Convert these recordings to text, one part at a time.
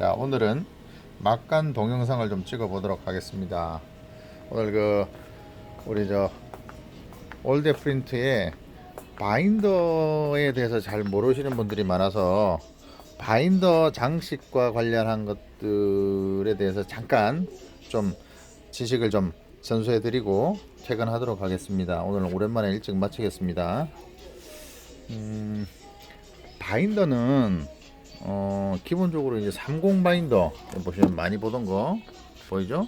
자 오늘은 막간 동영상을 좀 찍어 보도록 하겠습니다. 오늘 그 우리 저 올드 프린트의 바인더에 대해서 잘 모르시는 분들이 많아서 바인더 장식과 관련한 것들에 대해서 잠깐 좀 지식을 좀 전수해 드리고 퇴근하도록 하겠습니다. 오늘 오랜만에 일찍 마치겠습니다. 음, 바인더는 어, 기본적으로 이제 30 바인더 보시면 많이 보던 거 보이죠?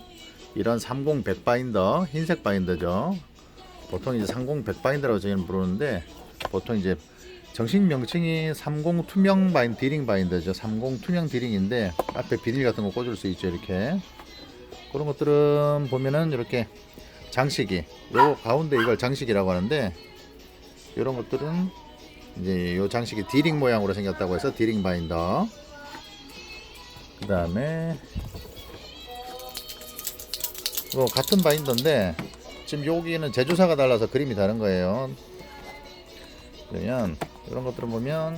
이런 30 100 바인더 흰색 바인더죠. 보통 이제 30 100 바인더라고 저희는 부르는데 보통 이제 정식 명칭이 30 투명 바인 디링 바인더죠. 30 투명 디링인데 앞에 비닐 같은 거 꽂을 수 있죠. 이렇게 그런 것들은 보면은 이렇게 장식이 요 가운데 이걸 장식이라고 하는데 이런 것들은 이제 요 장식이 디링 모양으로 생겼다고 해서 디링 바인더. 그 다음에 뭐 같은 바인더인데 지금 여기는 제조사가 달라서 그림이 다른 거예요. 그러면 이런 것들을 보면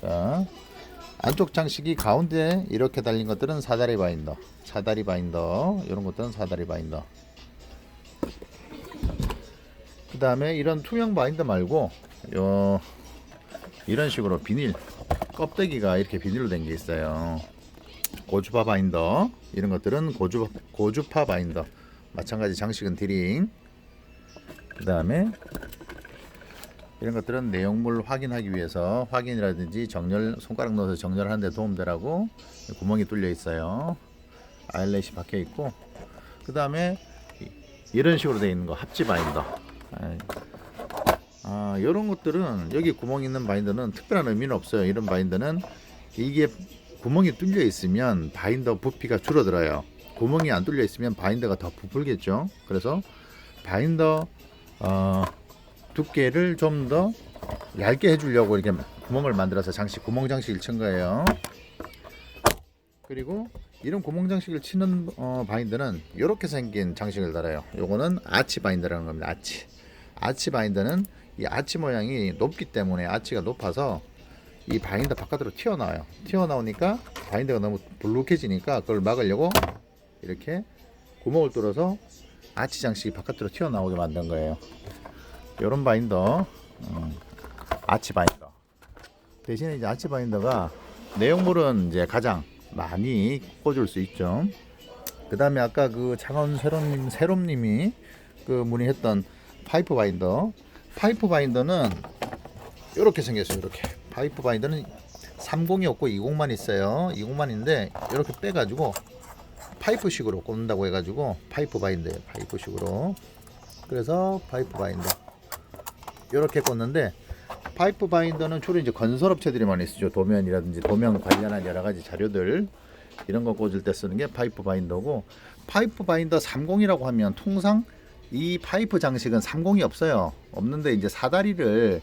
자 안쪽 장식이 가운데 이렇게 달린 것들은 사다리 바인더, 사다리 바인더 이런 것들은 사다리 바인더. 그 다음에 이런 투명 바인더 말고 요 이런 식으로 비닐 껍데기가 이렇게 비닐로 된 게 있어요. 고주파 바인더. 이런 것들은 고주, 고주파 바인더. 마찬가지 장식은 디링. 그 다음에 이런 것들은 내용물 확인하기 위해서 확인이라든지 정렬 손가락 넣어서 정렬하는 데 도움되라고 구멍이 뚫려 있어요. 아일렛이 박혀 있고. 그 다음에 이런 식으로 되어 있는 거 합지 바인더 아, 이런 것들은 여기 구멍 있는 바인더는 특별한 의미는 없어요. 이런 바인더는 이게 구멍이 뚫려 있으면 바인더 부피가 줄어들어요. 구멍이 안 뚫려 있으면 바인더가 더 부풀겠죠. 그래서 바인더 어, 두께를 좀 더 얇게 해주려고 이렇게 구멍을 만들어서 장식 구멍 장식을 친 거예요. 그리고 이런 구멍 장식을 치는 어, 바인더는 이렇게 생긴 장식을 달아요. 요거는 아치 바인더라는 겁니다. 아치. 아치 바인더는 이 아치 모양이 높기 때문에 아치가 높아서 이 바인더 바깥으로 튀어나와요. 튀어나오니까 바인더가 너무 불룩해지니까 그걸 막으려고 이렇게 구멍을 뚫어서 아치 장식이 바깥으로 튀어나오게 만든 거예요. 이런 바인더, 음, 아치 바인더. 대신에 이제 아치 바인더가 내용물은 이제 가장 많이 꽂을 수 있죠. 그 다음에 아까 그 장원 세롬님, 세롬님이 그 문의했던 파이프 바인더. 파이프 바인더는 이렇게 생겼어요. 이렇게. 파이프 바인더는 30이 없고 20만 있어요. 20만 인데 이렇게 빼가지고 파이프식으로 꽂는다고 해가지고 파이프 바인더예요. 파이프식으로. 그래서 파이프 바인더. 이렇게 꽂는데 파이프 바인더는 주로 이제 건설업체들이 많이 쓰죠. 도면이라든지 도면 관련한 여러 가지 자료들 이런 거 꽂을 때 쓰는 게 파이프 바인더고 파이프 바인더 30이라고 하면 통상 이 파이프 장식은 30이 없어요. 없는데 이제 사다리를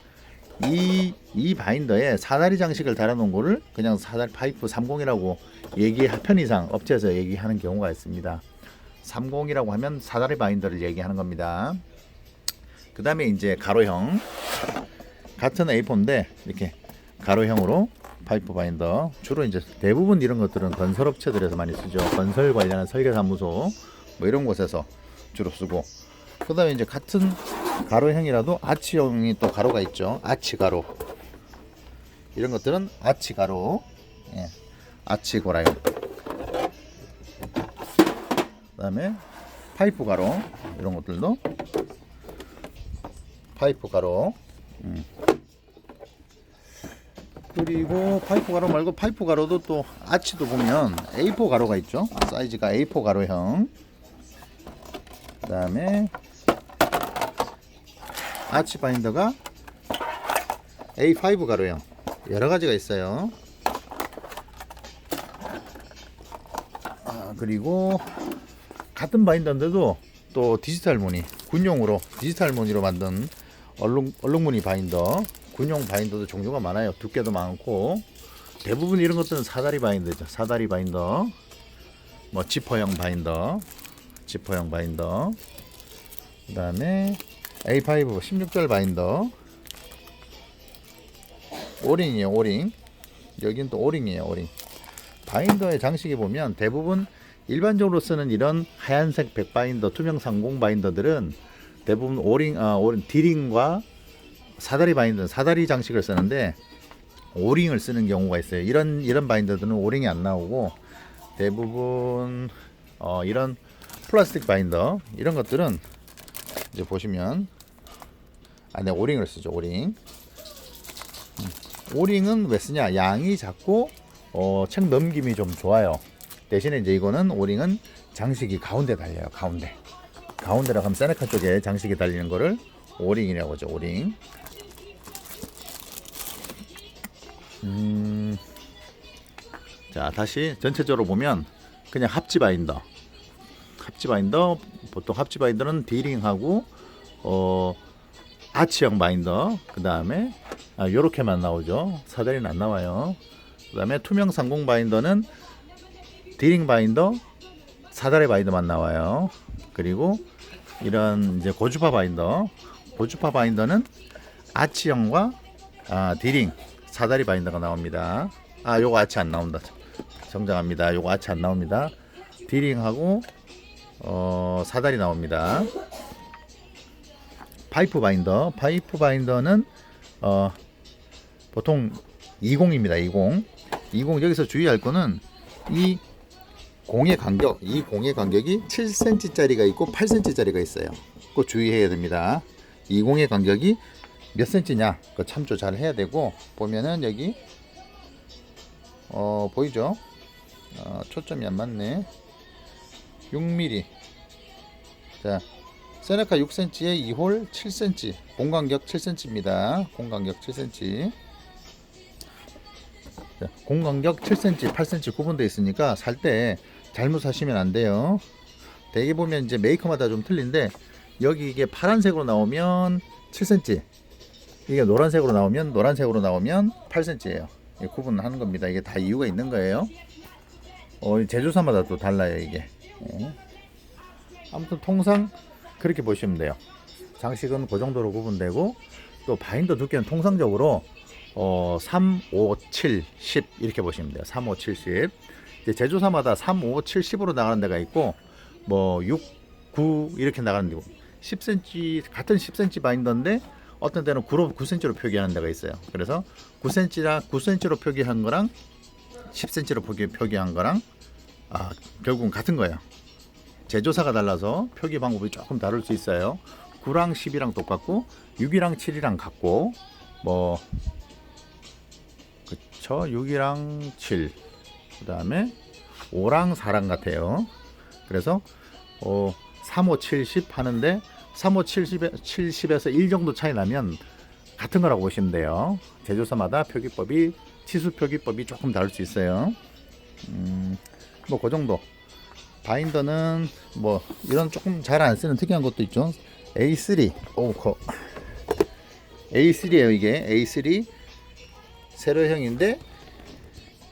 이, 이 바인더에 사다리 장식을 달아놓은 거를 그냥 사다리 파이프 30이라고 얘기 편의상 업체에서 얘기하는 경우가 있습니다. 30이라고 하면 사다리 바인더를 얘기하는 겁니다. 그 다음에 이제 가로형 같은 A4인데 이렇게 가로형으로 파이프 바인더 주로 이제 대부분 이런 것들은 건설업체들에서 많이 쓰죠 건설 관련한 설계사무소 뭐 이런 곳에서 주로 쓰고 그 다음에 이제 같은 가로형이라도 아치형이 또 가로가 있죠 아치 가로 이런 것들은 아치 가로 예. 아치 고라형 그 다음에 파이프 가로 이런 것들도 파이프 가로 음. 그리고 파이프 가로 말고 파이프 가로도 또 아치도 보면 A4 가로가 있죠. 사이즈가 A4 가로형. 그 다음에 아치 바인더가 A5 가로형. 여러 가지가 있어요. 아, 그리고 같은 바인더인데도 또 디지털 무늬, 군용으로 디지털 무늬로 만든 얼룩, 얼룩 무늬 바인더. 군용 바인더도 종류가 많아요. 두께도 많고. 대부분 이런 것들은 사다리 바인더죠. 사다리 바인더. 뭐 지퍼형 바인더 지퍼형 바인더. 그 다음에 A5 16절 바인더. 오링이에요 오링. 여긴 또 오링이에요 오링. 바인더의 장식에 보면 대부분 일반적으로 쓰는 이런 하얀색 백 바인더, 투명 상공 바인더들은 대부분 오링, 아, 오링, 디링과 사다리 바인더, 사다리 장식을 쓰는데 오링을 쓰는 경우가 있어요. 이런 이런 바인더들은 오링이 안 나오고 대부분 어, 이런 플라스틱 바인더 이런 것들은 이제 보시면 안에 오링을 쓰죠. 오링. 음, 오링은 왜 쓰냐? 양이 작고 어, 책 넘김이 좀 좋아요. 대신에 이제 이거는 오링은 장식이 가운데 달려요. 가운데. 가운데라고 하면 세네카 쪽에 장식이 달리는 거를 오링이라고 하죠. 오링. 음, 자 다시 전체적으로 보면 그냥 합지 바인더 합지 바인더 보통 합지 바인더는 디링하고 어 아치형 바인더 그 다음에 아, 요렇게만 나오죠 사다리는 안 나와요 그 다음에 투명 상공 바인더는 디링 바인더 사다리 바인더만 나와요 그리고 이런 이제 고주파 바인더 고주파 바인더는 아치형과 아, 디링 사다리 바인더가 나옵니다. 아, 요거 아치 안 나온다. 정정합니다. 요거 아치 안 나옵니다. 디링하고 어, 사다리 나옵니다. 파이프 바인더. 파이프 바인더는 어, 보통 20입니다. 20. 20 여기서 주의할 거는 이 공의 간격, 이 공의 간격이 7cm짜리가 있고 8cm짜리가 있어요. 꼭 주의해야 됩니다. 20의 간격이 몇 cm냐? 그 참조 잘 해야 되고 보면은 여기 어 보이죠? 어, 초점이 안 맞네. 6mm. 자, 세네카 6cm에 2홀 7cm. 공간격 7cm입니다. 공간격 7cm. 자, 공간격 7cm, 8cm 구분되어 있으니까 살 때 잘못 사시면 안 돼요. 대개 보면 이제 메이커마다 좀 틀린데 여기 이게 파란색으로 나오면 7cm, 이게 노란색으로 나오면 노란색으로 나오면 8cm예요. 구분하는 겁니다. 이게 다 이유가 있는 거예요. 어, 제조사마다 또 달라요 이게. 예. 아무튼 통상 그렇게 보시면 돼요. 장식은 그 정도로 구분되고 또 바인더 두께는 통상적으로 어, 3, 5, 7, 10 이렇게 보시면 돼요. 3, 5, 7, 10. 이제 제조사마다 3, 5, 7, 10으로 나가는 데가 있고 뭐 6, 9 이렇게 나가는 데고 10cm 같은 10cm 바인더인데 어떤 때는 9로 9cm로 표기하는 데가 있어요. 그래서 9cm라 9cm로 표기한 거랑 10cm로 표기, 표기한 거랑 아, 결국은 같은 거예요. 제조사가 달라서 표기 방법이 조금 다를 수 있어요. 9랑 10이랑 똑같고 6이랑 7이랑 같고 뭐 그쵸 6이랑 7 그다음에 5랑 4랑 같아요. 그래서 어 3, 5, 7, 10 하는데 3, 5, 70에, 70에서 1 정도 차이 나면 같은 거라고 보시면 돼요. 제조사마다 표기법이 치수 표기법이 조금 다를 수 있어요. 음, 뭐 그 정도. 바인더는 뭐 이런 조금 잘 안 쓰는 특이한 것도 있죠. A3. 오, 거. A3예요, 이게. A3 세로형인데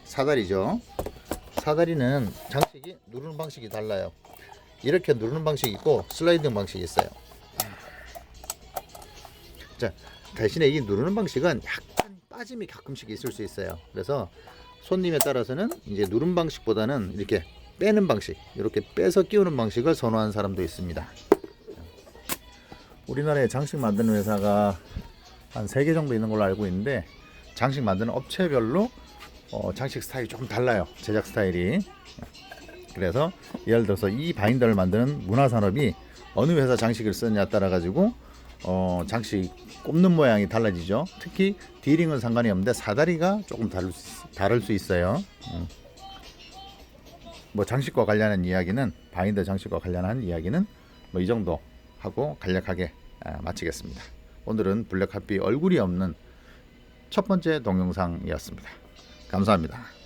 사다리죠. 사다리는 장식이 누르는 방식이 달라요. 이렇게 누르는 방식이 있고 슬라이딩 방식이 있어요. 자, 대신에 이 누르는 방식은 약간 빠짐이 가끔씩 있을 수 있어요. 그래서 손님에 따라서는 이제 누른 방식보다는 이렇게 빼는 방식, 이렇게 빼서 끼우는 방식을 선호하는 사람도 있습니다. 우리나라에 장식 만드는 회사가 한세개 정도 있는 걸로 알고 있는데 장식 만드는 업체별로 어, 장식 스타일이 조금 달라요. 제작 스타일이. 그래서 예를 들어서 이 바인더를 만드는 문화산업이 어느 회사 장식을 쓰느냐 따라 가지고 어, 장식 꼽는 모양이 달라지죠. 특히 디링은 상관이 없는데 사다리가 조금 다를 수, 다를 수 있어요. 음. 뭐 장식과 관련한 이야기는 바인더 장식과 관련한 이야기는 뭐 이 정도 하고 간략하게 아, 마치겠습니다. 오늘은 블랙하피 얼굴이 없는 첫 번째 동영상이었습니다. 감사합니다.